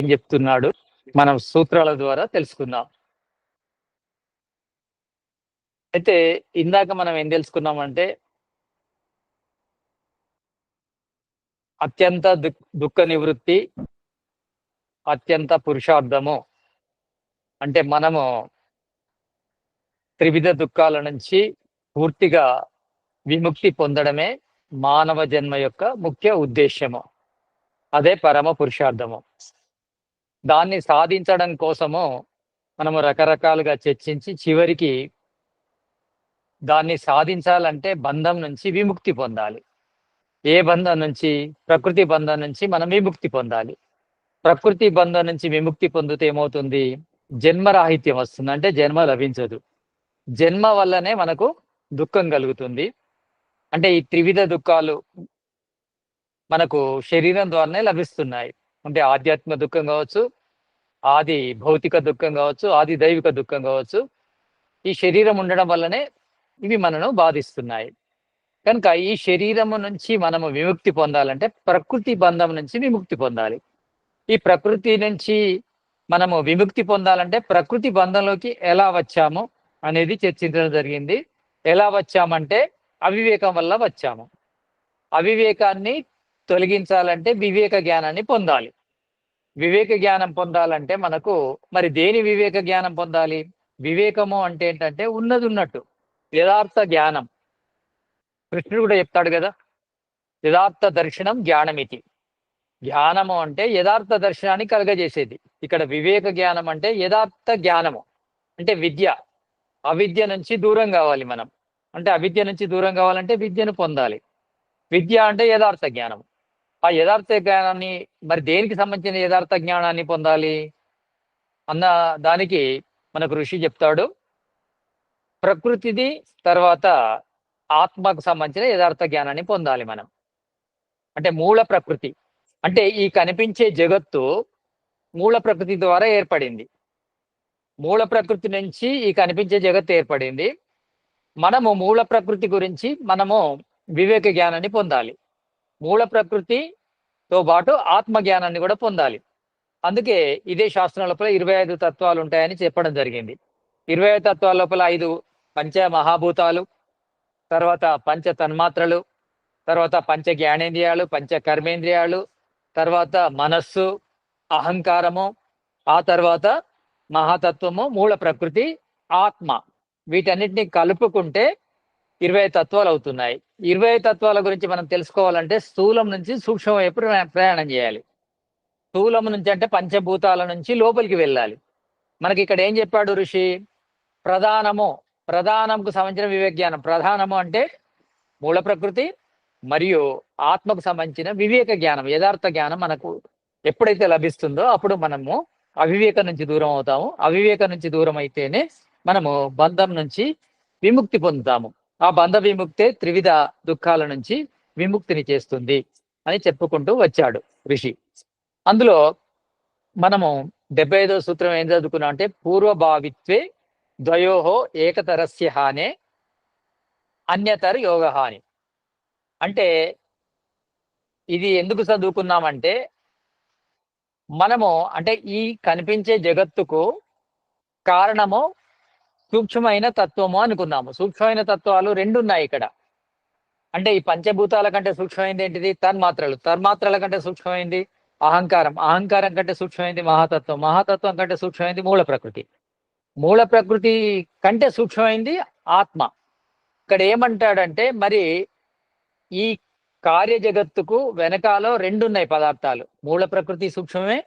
ఏం చెప్తున్నాడు? మనం సూత్రాల ద్వారా తెలుసుకుందాం. అయితే ఇందాక మనం ఏం తెలుసుకున్నామంటే అత్యంత దుః- దుఃఖ నివృత్తి అత్యంత పురుషార్థము. అంటే మనము త్రివిధ దుఃఖాల నుంచి పూర్తిగా విముక్తి పొందడమే మానవ జన్మ యొక్క ముఖ్య ఉద్దేశ్యము. అదే పరమ పురుషార్థము. దాన్ని సాధించడం కోసము మనము రకరకాలుగా చర్చించి చివరికి దాన్ని సాధించాలంటే బంధం నుంచి విముక్తి పొందాలి. ఏ బంధం నుంచి? ప్రకృతి బంధం నుంచి మనం విముక్తి పొందాలి. ప్రకృతి బంధం నుంచి విముక్తి పొందితే ఏమవుతుంది? జన్మరాహిత్యం వస్తుంది. అంటే జన్మ లభించదు. జన్మ వల్లనే మనకు దుఃఖం కలుగుతుంది. అంటే ఈ త్రివిధ దుఃఖాలు మనకు శరీరం ద్వారానే లభిస్తున్నాయి. అంటే ఆధ్యాత్మిక దుఃఖం కావచ్చు ఆది భౌతిక దుఃఖం కావచ్చు ఆది దైవిక దుఃఖం కావచ్చు ఈ శరీరం ఉండడం వల్లనే ఇవి మనను బాధిస్తున్నాయి. కనుక ఈ శరీరము నుంచి మనము విముక్తి పొందాలంటే ప్రకృతి బంధం నుంచి విముక్తి పొందాలి. ఈ ప్రకృతి నుంచి మనము విముక్తి పొందాలంటే ప్రకృతి బంధంలోకి ఎలా వచ్చాము అనేది చర్చించడం జరిగింది. ఎలా వచ్చామంటే అవివేకం వల్ల వచ్చాము. అవివేకాన్ని తొలగించాలంటే వివేక జ్ఞానాన్ని పొందాలి. వివేక జ్ఞానం పొందాలంటే మనకు మరి దేని వివేక జ్ఞానం పొందాలి? వివేకము అంటే ఏంటంటే ఉన్నది ఉన్నట్టు యథార్థ జ్ఞానం. కృష్ణుడు కూడా చెప్తాడు కదా యథార్థ దర్శనం జ్ఞానమితి. జ్ఞానము అంటే యథార్థ దర్శనాన్ని కలగజేసేది. ఇక్కడ వివేక జ్ఞానం అంటే యథార్థ జ్ఞానము అంటే విద్య. అవిద్య నుంచి దూరం కావాలి మనం. అంటే అవిద్య నుంచి దూరం కావాలంటే విద్యను పొందాలి. విద్య అంటే యథార్థ జ్ఞానం ఆ యథార్థ జ్ఞానాన్ని మరి దేనికి సంబంధించిన యథార్థ జ్ఞానాన్ని పొందాలి? అన్న దానికి మనకు ఋషి చెప్తాడు. ప్రకృతిది తర్వాత ఆత్మకు సంబంధించిన యథార్థ జ్ఞానాన్ని పొందాలి మనం. అంటే మూల ప్రకృతి. అంటే ఈ కనిపించే జగత్తు మూల ప్రకృతి ద్వారా ఏర్పడింది. మూల ప్రకృతి నుంచి ఈ కనిపించే జగత్తు ఏర్పడింది. మనము మూల ప్రకృతి గురించి మనము వివేక జ్ఞానాన్ని పొందాలి. మూల ప్రకృతితో పాటు ఆత్మ జ్ఞానాన్ని కూడా పొందాలి. అందుకే ఇదే శాస్త్రం లోపల ఇరవై ఐదు తత్వాలు ఉంటాయని చెప్పడం జరిగింది. ఇరవై ఐదు తత్వాల లోపల ఐదు పంచ మహాభూతాలు తర్వాత పంచ తన్మాత్రలు తర్వాత పంచ జ్ఞానేంద్రియాలు పంచ కర్మేంద్రియాలు తర్వాత మనస్సు అహంకారము ఆ తర్వాత మహాతత్వము మూల ప్రకృతి ఆత్మ. వీటన్నిటిని కలుపుకుంటే ఇరవై తత్వాలు అవుతున్నాయి. ఇరవై తత్వాల గురించి మనం తెలుసుకోవాలంటే స్థూలం నుంచి సూక్ష్మం వైపు ప్రయాణం చేయాలి. స్థూలం నుంచి అంటే పంచభూతాల నుంచి లోపలికి వెళ్ళాలి. మనకి ఇక్కడ ఏం చెప్పాడు ఋషి? ప్రధానము ప్రధానంకు సంబంధించిన వివేకజ్ఞానం. ప్రధానము అంటే మూల ప్రకృతి మరియు ఆత్మకు సంబంధించిన వివేక జ్ఞానం యథార్థ జ్ఞానం మనకు ఎప్పుడైతే లభిస్తుందో అప్పుడు మనము అవివేకం నుంచి దూరం అవుతాము. అవివేకం నుంచి దూరం అయితేనే మనము బంధం నుంచి విముక్తి పొందుతాము. ఆ బంధ విముక్తే త్రివిధ దుఃఖాల నుంచి విముక్తిని చేస్తుంది అని చెప్పుకుంటూ వచ్చాడు ఋషి. అందులో మనము డెబ్బై ఐదో సూత్రం ఏం చదువుకున్నాం అంటే పూర్వభావిత్వే ద్వయోహో ఏకతరస్య హానే అన్యతర యోగ హాని అంటే ఇది ఎందుకు చదువుకున్నామంటే మనము అంటే ఈ కనిపించే జగత్తుకు కారణము సూక్ష్మమైన తత్వము అనుకున్నాము. సూక్ష్మమైన తత్వాలు రెండు ఉన్నాయి ఇక్కడ. అంటే ఈ పంచభూతాల కంటే సూక్ష్మమైంది ఏంటిది? తన్మాత్రలు. తన్మాత్రల కంటే సూక్ష్మమైంది అహంకారం. అహంకారం కంటే సూక్ష్మమైంది మహాతత్వం. మహాతత్వం కంటే సూక్ష్మమైంది మూల ప్రకృతి. మూల ప్రకృతి కంటే సూక్ష్మమైంది ఆత్మ. ఇక్కడ ఏమంటాడంటే మరి ఈ కార్య జగత్తుకు వెనకాల రెండు ఉన్నాయి పదార్థాలు. మూల ప్రకృతి సూక్ష్మమే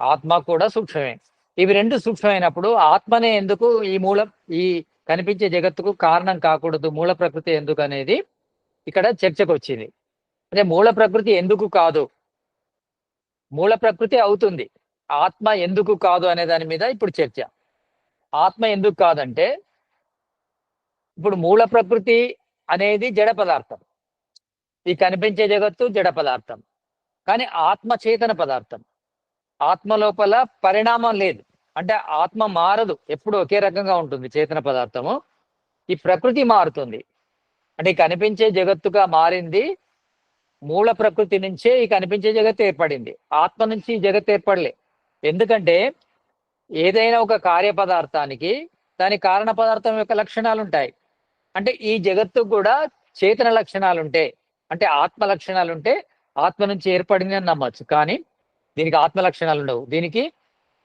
ఆత్మ కూడా సూక్ష్మమే. ఇవి రెండు సూక్ష్మమైనప్పుడు ఆత్మనే ఎందుకు ఈ మూల ఈ కనిపించే జగత్తుకు కారణం కాకూడదు మూల ప్రకృతి ఎందుకు అనేది ఇక్కడ చర్చకు వచ్చింది అంటే మూల ప్రకృతి ఎందుకు కాదు? మూల ప్రకృతి అవుతుంది. ఆత్మ ఎందుకు కాదు అనే దాని మీద ఇప్పుడు చర్చ. ఆత్మ ఎందుకు కాదంటే ఇప్పుడు మూల ప్రకృతి అనేది జడ పదార్థం. ఈ కనిపించే జగత్తు జడ పదార్థం. కానీ ఆత్మ చేతన పదార్థం. ఆత్మ లోపల పరిణామం లేదు. అంటే ఆత్మ మారదు. ఎప్పుడు ఒకే రకంగా ఉంటుంది చేతన పదార్థము. ఈ ప్రకృతి మారుతుంది. అంటే కనిపించే జగత్తుగా మారింది. మూల ప్రకృతి నుంచే ఈ కనిపించే జగత్ ఏర్పడింది. ఆత్మ నుంచి ఈ జగత్ ఏర్పడలే. ఎందుకంటే ఏదైనా ఒక కార్యపదార్థానికి దాని కారణ పదార్థం యొక్క లక్షణాలు ఉంటాయి. అంటే ఈ జగత్తు కూడా చేతన లక్షణాలు ఉంటాయి అంటే ఆత్మ లక్షణాలు ఉంటే ఆత్మ నుంచి ఏర్పడింది అని నమ్మచ్చు. కానీ దీనికి ఆత్మ లక్షణాలు ఉండవు. దీనికి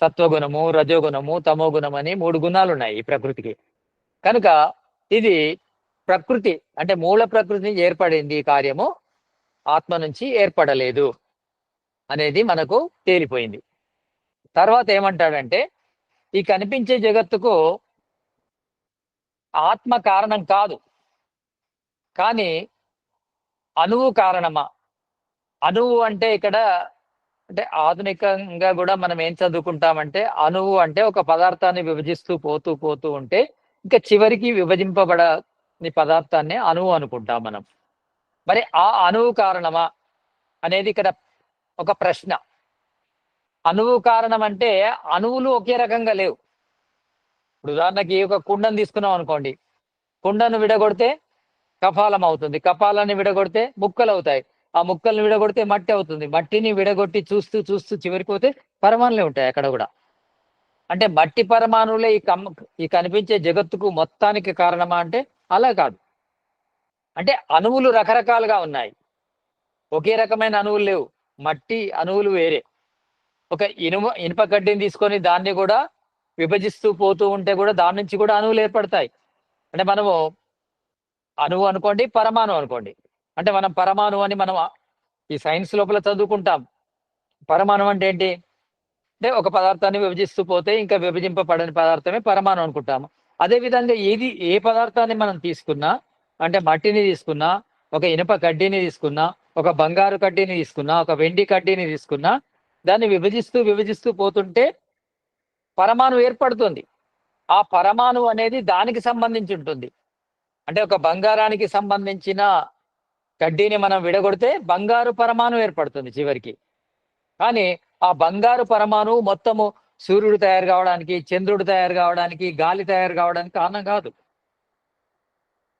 సత్వగుణము రజోగుణము తమోగుణం అని మూడు గుణాలు ఉన్నాయి ఈ ప్రకృతికి. కనుక ఇది ప్రకృతి అంటే మూల ప్రకృతి నుంచి ఏర్పడింది ఈ కార్యము ఆత్మ నుంచి ఏర్పడలేదు అనేది మనకు తేలిపోయింది. తర్వాత ఏమంటాడంటే ఈ కనిపించే జగత్తుకు ఆత్మ కారణం కాదు. కానీ అణువు కారణమా? అణువు అంటే ఇక్కడ అంటే ఆధునికంగా కూడా మనం ఏం చదువుకుంటామంటే అణువు అంటే ఒక పదార్థాన్ని విభజిస్తూ పోతూ పోతూ ఉంటే ఇంకా చివరికి విభజింపబడని పదార్థాన్ని అణువు అనుకుంటాం మనం. మరి ఆ అణువు కారణమా అనేది ఇక్కడ ఒక ప్రశ్న. అణువు కారణం అంటే అణువులు ఒకే రకంగా లేవు. ఇప్పుడు ఉదాహరణకి ఒక కుండను తీసుకున్నాం అనుకోండి. కుండను విడగొడితే కపాలం అవుతుంది. కపాలాన్ని విడగొడితే ముక్కలు అవుతాయి. ఆ మొక్కల్ని విడగొడితే మట్టి అవుతుంది. మట్టిని విడగొట్టి చూస్తూ చూస్తూ చివరికి పోతే పరమాణులే ఉంటాయి అక్కడ కూడా. అంటే మట్టి పరమాణువులే ఈ కమ్ ఈ కనిపించే జగత్తుకు మొత్తానికి కారణమా అంటే అలా కాదు. అంటే అణువులు రకరకాలుగా ఉన్నాయి. ఒకే రకమైన అణువులు లేవు. మట్టి అణువులు వేరే. ఒక ఇనుమ ఇనుప కడ్డీని తీసుకొని దాన్ని కూడా విభజిస్తూ పోతూ ఉంటే కూడా దాని నుంచి కూడా అణువులు ఏర్పడతాయి. అంటే మనము అణువు అనుకోండి పరమాణు అనుకోండి. అంటే మనం పరమాణు అని మనం ఈ సైన్స్ లోపల చదువుకుంటాం. పరమాణు అంటే ఏంటి? అంటే ఒక పదార్థాన్ని విభజిస్తూ పోతే ఇంకా విభజింపబడని పదార్థమే పరమాణు అనుకుంటాము. అదేవిధంగా ఏది ఏ పదార్థాన్ని మనం తీసుకున్నా అంటే మట్టిని తీసుకున్నా ఒక ఇనుప కడ్డీని తీసుకున్నా ఒక బంగారు కడ్డీని తీసుకున్నా ఒక వెండి కడ్డీని తీసుకున్నా దాన్ని విభజిస్తూ విభజిస్తూ పోతుంటే పరమాణు ఏర్పడుతుంది. ఆ పరమాణు అనేది దానికి సంబంధించి ఉంటుంది. అంటే ఒక బంగారానికి సంబంధించిన కడ్డీని మనం విడగొడితే బంగారు పరమాణు ఏర్పడుతుంది చివరికి. కానీ ఆ బంగారు పరమాణు మొత్తము సూర్యుడు తయారు కావడానికి చంద్రుడు తయారు కావడానికి గాలి తయారు కావడానికి కారణం కాదు.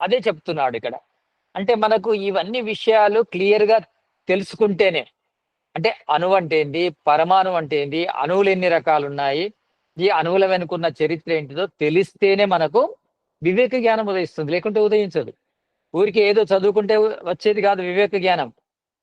అదే చెప్తున్నాడు ఇక్కడ. అంటే మనకు ఇవన్నీ విషయాలు క్లియర్గా తెలుసుకుంటేనే అంటే అణువు అంటే ఏంటి పరమాణు అంటే ఏంది అణువులు ఎన్ని రకాలు ఉన్నాయి ఈ అణువుల వెనుకున్న చరిత్ర ఏంటిదో తెలిస్తేనే మనకు వివేక జ్ఞానం ఉదయిస్తుంది లేకుంటే ఉదయించదు. ఊరికి ఏదో చదువుకుంటే వచ్చేది కాదు వివేక జ్ఞానం.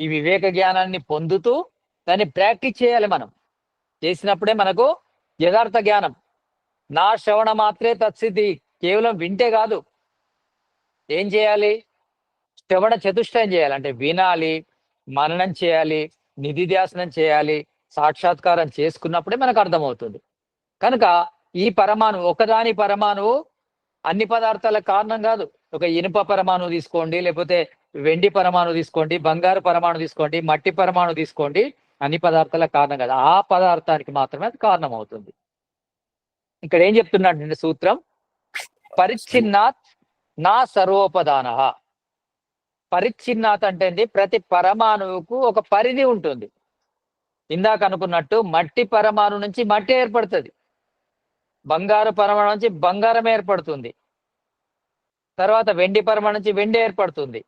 ఈ వివేక జ్ఞానాన్ని పొందుతూ దాన్ని ప్రాక్టీస్ చేయాలి మనం. చేసినప్పుడే మనకు యథార్థ జ్ఞానం. నా శ్రవణ మాత్రే తత్సిద్ధి. కేవలం వింటే కాదు. ఏం చేయాలి? శ్రవణ చతుష్టయం చేయాలి. అంటే వినాలి మననం చేయాలి నిధిధ్యాసనం చేయాలి సాక్షాత్కారం చేసుకున్నప్పుడే మనకు అర్థమవుతుంది. కనుక ఈ పరమాణువు ఒకదాని పరమాణువు అన్ని పదార్థాల కారణం కాదు. ఒక ఇనుప పరమాణు తీసుకోండి లేకపోతే వెండి పరమాణు తీసుకోండి బంగారు పరమాణు తీసుకోండి మట్టి పరమాణు తీసుకోండి అన్ని పదార్థాల కారణం కదా. ఆ పదార్థానికి మాత్రమే అది కారణం అవుతుంది ఇక్కడ ఏం చెప్తున్నాడు సూత్రం? పరిచ్ఛిన్నాత్ నా సర్వోపదాన. పరిచ్ఛిన్నాత్ అంటే ప్రతి పరమాణువుకు ఒక పరిధి ఉంటుంది. ఇందాక అనుకున్నట్టు మట్టి పరమాణు నుంచి మట్టి ఏర్పడుతుంది. బంగారు పరమాణు నుంచి బంగారం ఏర్పడుతుంది. తర్వాత వెండి పరమ నుంచి వెండి ఏర్పడుతుంది.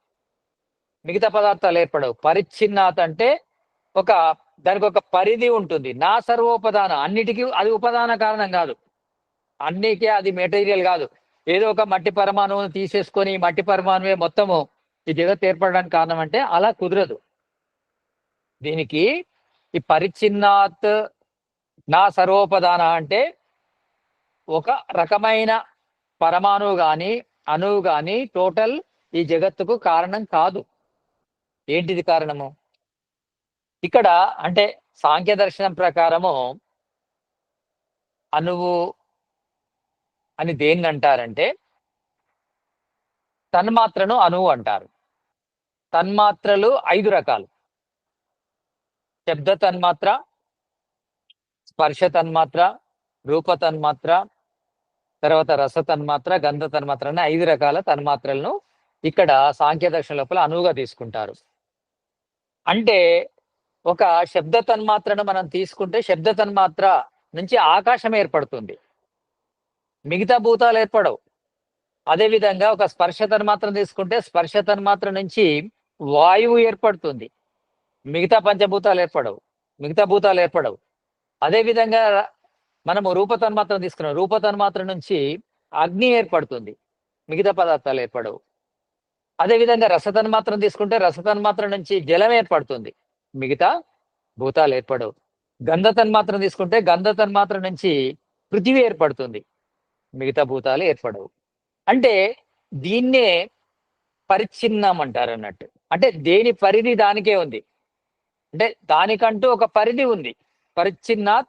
మిగతా పదార్థాలు ఏర్పడవు. పరిచ్ఛిన్నాత అంటే ఒక దానికి ఒక పరిధి ఉంటుంది. నా సర్వోపదాన అన్నిటికీ అది ఉపదాన కారణం కాదు. అన్నికే అది మెటీరియల్ కాదు. ఏదో ఒక మట్టి పరమాణువును తీసేసుకొని మట్టి పరమాణువే మొత్తము ఈ జగత్ ఏర్పడడానికి కారణం అంటే అలా కుదరదు. దీనికి ఈ పరిచ్ఛిన్నాత్ నా సర్వోపదాన అంటే ఒక రకమైన పరమాణువు కానీ అణువు కానీ టోటల్ ఈ జగత్తుకు కారణం కాదు. ఏంటిది కారణము? ఇక్కడ అంటే సాంఖ్య దర్శనం ప్రకారము అణువు అని దేన్ని అంటారంటే తన్మాత్రను అణువు అంటారు. తన్మాత్రలు ఐదు రకాలు. శబ్ద తన్మాత్ర స్పర్శ తన్మాత్ర రూప తన్మాత్ర తర్వాత రస తన్మాత్ర గంధ తన్మాత్ర అనే ఐదు రకాల తన్మాత్రలను ఇక్కడ సాంఖ్య దర్శన లోపల అనువుగా తీసుకుంటారు. అంటే ఒక శబ్ద తన్మాత్రను మనం తీసుకుంటే శబ్ద తన్మాత్ర నుంచి ఆకాశం ఏర్పడుతుంది. మిగతా భూతాలు ఏర్పడవు. అదే విధంగా ఒక స్పర్శ తన్మాత్ర తీసుకుంటే స్పర్శ తన్మాత్ర నుంచి వాయువు ఏర్పడుతుంది. మిగతా పంచభూతాలు ఏర్పడవు. మిగతా భూతాలు ఏర్పడవు. అదే విధంగా మనము రూపతన్మాత్రం తీసుకున్నాం. రూపతన్మాత్ర నుంచి అగ్ని ఏర్పడుతుంది. మిగతా పదార్థాలు ఏర్పడవు. అదే విధంగా రసతన్మాత్రం తీసుకుంటే రసతన్మాత్ర నుంచి జలం ఏర్పడుతుంది. మిగతా భూతాలు ఏర్పడవు. గంధతన్మాత్రం తీసుకుంటే గంధతన్మాత్ర నుంచి పృథివీ ఏర్పడుతుంది. మిగతా భూతాలు ఏర్పడవు. అంటే దీన్నే పరిచ్ఛిన్నం అంటారు అన్నట్టు. అంటే దేని పరిధి దానికే ఉంది. అంటే దానికంటూ ఒక పరిధి ఉంది. పరిచ్ఛిన్నాత్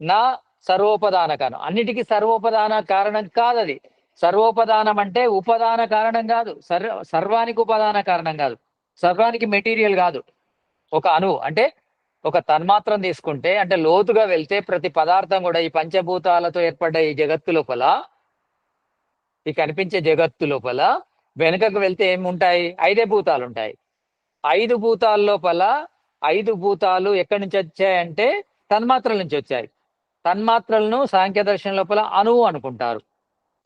నా సర్వోపదాన కారణం అన్నిటికీ సర్వోపదాన కారణం కాదు అది సర్వోపదానం అంటే ఉపదాన కారణం కాదు. సర్వ సర్వానికి ఉపదాన కారణం కాదు. సర్వానికి మెటీరియల్ కాదు. ఒక అణువు అంటే ఒక తన్మాత్రం తీసుకుంటే అంటే లోతుగా వెళ్తే ప్రతి పదార్థం కూడా ఈ పంచభూతాలతో ఏర్పడ్డ ఈ జగత్తు లోపల ఈ కనిపించే జగత్తు లోపల వెనుకకు వెళ్తే ఏముంటాయి? ఐదే భూతాలు ఉంటాయి. ఐదు భూతాల లోపల ఐదు భూతాలు ఎక్కడి నుంచి వచ్చాయంటే తన్మాత్రల నుంచి వచ్చాయి. తన్మాత్రలను సాంఖ్య దర్శనం లోపల అణువు అనుకుంటారు.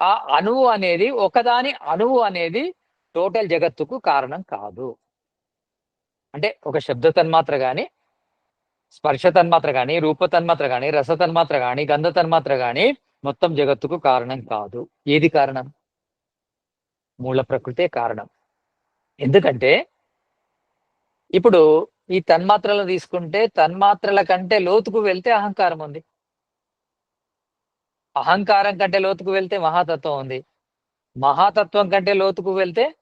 ఆ అణువు అనేది ఒకదాని అణువు అనేది టోటల్ జగత్తుకు కారణం కాదు. అంటే ఒక శబ్ద తన్మాత్ర కానీ స్పర్శ తన్మాత్ర కానీ రూప తన్మాత్ర కానీ రస తన్మాత్ర కానీ గంధ తన్మాత్ర కానీ మొత్తం జగత్తుకు కారణం కాదు. ఏది కారణం? మూల ప్రకృతే కారణం. ఎందుకంటే ఇప్పుడు ఈ తన్మాత్రలు తీసుకుంటే తన్మాత్రల కంటే లోతుకు వెళ్తే అహంకారం ఉంది. అహంకారం కంటే లోతుకు వెళ్తే మహాతత్వం ఉంది. మహాతత్వం కంటే లోతుకు వెళ్తే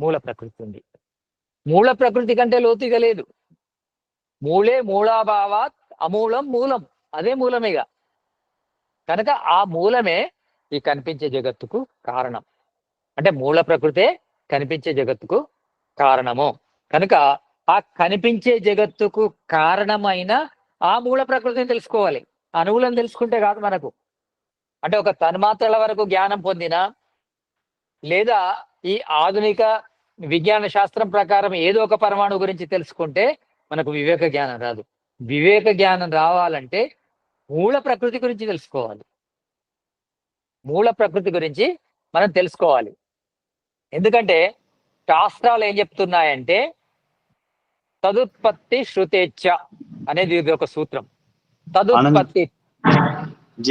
మూల ప్రకృతి ఉంది. మూల ప్రకృతి కంటే లోతుగా లేదు. మూలే మూలాభావాత్ అమూలం మూలం. అదే మూలమేగా కనుక ఆ మూలమే ఈ కనిపించే జగత్తుకు కారణం. అంటే మూల ప్రకృతే కనిపించే జగత్తుకు కారణము. కనుక ఆ కనిపించే జగత్తుకు కారణమైన ఆ మూల ప్రకృతిని తెలుసుకోవాలి. అణువులను తెలుసుకుంటే కాదు మనకు. అంటే ఒక తన్మాత్రల వరకు జ్ఞానం పొందిన లేదా ఈ ఆధునిక విజ్ఞాన శాస్త్రం ప్రకారం ఏదో ఒక పరమాణు గురించి తెలుసుకుంటే మనకు వివేక జ్ఞానం రాదు. వివేక జ్ఞానం రావాలంటే మూల ప్రకృతి గురించి తెలుసుకోవాలి. మూల ప్రకృతి గురించి మనం తెలుసుకోవాలి. ఎందుకంటే శాస్త్రాలు ఏం చెప్తున్నాయంటే తదుత్పత్తి శృతేచ్ఛ అనేది ఇది ఒక సూత్రం. తదుత్పత్తి